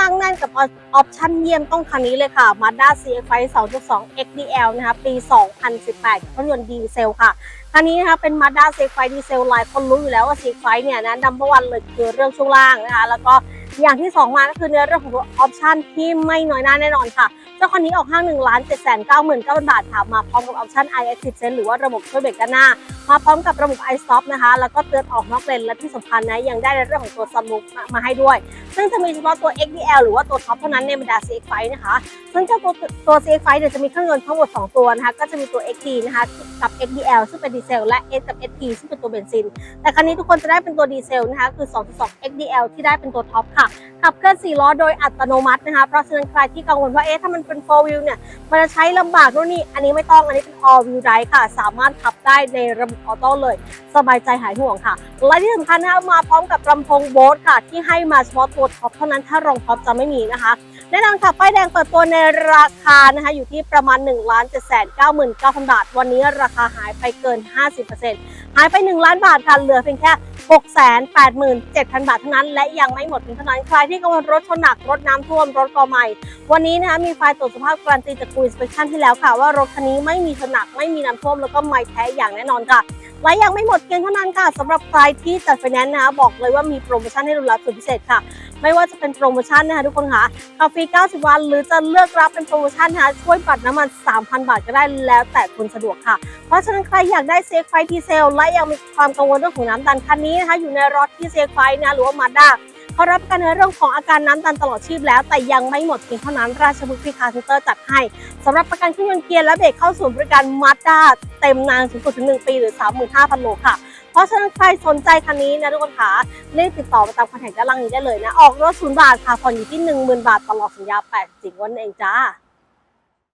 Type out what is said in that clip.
นั่งแน่นกับออปชั่นเยี่ยมต้องคันนี้เลยค่ะ Mazda CX-5 2.2 XDL นะคะปี 2018เครื่องยนต์ดีเซลค่ะคันนี้นะคะเป็น Mazda CX-5 ดีเซลไลายคนรู้อยู่แล้วว่า CX-5 เนี่ยนะนัมเบอร์วันเลยคือเรื่องช่วงล่างนะคะแล้วก็ อย่างที่ 2 มาก็คือในเรื่องของออปชันที่ไม่น้อยหน้าแน่นอนค่ะ เจ้าคันนี้ออกห้าง1ล้าน7 9 9 0 0 0บาทค่ะมาพร้อมกับออปชัน i Active Sense หรือว่าระบบช่วยเบรกด้านหน้า มาพร้อมกับระบบ i Stop นะคะ แล้วก็เตือนออกนอกเลนและที่สำคัญนะยังได้ในเรื่องของตัวซัมลุกมาให้ด้วย ซึ่งจะมีเฉพาะตัว XDL หรือว่าตัวท็อปเท่านั้นในบรรดา CX-5 นะคะ ซึ่งเจ้าตัวตัว CX-5 เนี่ยจะมีเครื่องยนต์ทั้งหมด 2 ตัวนะคะก็จะมีตัว XD นะคะกับ XDL ซึ่งเป็นดีเซลและ S กับ SP ซึ่งเป็นตัวเบนซิน แต่ครั้นี้ทุกคนจะได้เป็นตัวดีเซลนะคะคือ2.2 XDL ที่ได้เป็นตัวท็อปค่ะขับเคลื่อน4ล้อโดยอัตโนมัตินะคะ เพราะฉะนั้นใครที่กังวลว่าเอ๊ะถ้ามันเป็น 4 wheel เนี่ย มันจะใช้ลำบากนู่นนี่ อันนี้ไม่ต้อง อันนี้เป็น all wheel drive ค่ะ สามารถขับได้ในระบบออโต้เลย สบายใจหายห่วงค่ะ และที่สำคัญนะคะมาพร้อมกับลำโพงโบสค่ะ ที่ให้มาเฉพาะตัวท็อปเท่านั้น ถ้ารองท็อปจะไม่มีนะคะแน่นอนค่ะ ป้ายแดงเปิดตัวในราคานะคะอยู่ที่ประมาณ1 7 9 9 0 0 0บาท วันนี้ราคาหายไปเกิน 50% หายไป 1 ล้านบาทค่ะเหลือเพียงแค่ 687,000 บาทเท่านั้น และยังไม่หมดเพียงเท่านั้นใครที่กังวลรถชนหนักรถน้ำท่วมรถกอใหม่ วันนี้นะคะมีไฟล์ตรวจสภาพการันตีจากกูอินสเปคชั่นที่แล้วค่ะว่ารถคันนี้ไม่มีชนหนักไม่มีน้ำท่วมแล้วก็ไม่แท้อย่างแน่นอนค่ะ และยังไม่หมดเพียงเท่านั้นค่ะสำหรับใครที่จัดไฟแนนซ์นะคะบอกเลยว่ามีโปรโมชั่นให้รุนรับสุดพิเศษค่ะ ไม่ว่าจะเป็นโปรโมชั่นนะคะทุกคนค่ะกาฟรี90 วัน หรือจะเลือกรับเป็นโปรโมชั่นนะคะช่วยปัดน้ำมัน 3,000 บาทก็ได้แล้วแต่คุณสะดวกค่ะ เพราะฉะนั้นใครอยากได้เซฟไฟดีเซลและยังมีความกังวลเรื่องของน้ำดันคันนี้นะคะอยู่ในรถที่เซฟไฟนะหรือว่ามาด้า เขารับประกันในเรื่องของอาการน้ำดันตลอดชีพแล้ว แต่ยังไม่หมดเพียงเท่านั้นราชบุรีคาร์เซ็นเตอร์จัดให้สำหรับประกันเครื่องยนต์เกียร์และเบรกเข้าสู่บริการมาด้าเต็มนานสูงสุดถึง 1 ปีหรือ 35,000โลค่ะเพราะฉะนั้นใครสนใจคันนี้นะทุกคนคะรีบติดต่อมาตามคอนแทคด้านล่างนี้ได้เลยนะ ออกรถศูนย์บาทค่ะผ่อนอยู่ที่ 10,000 บาทตลอดสัญญา 8 สิงวันเองจ้า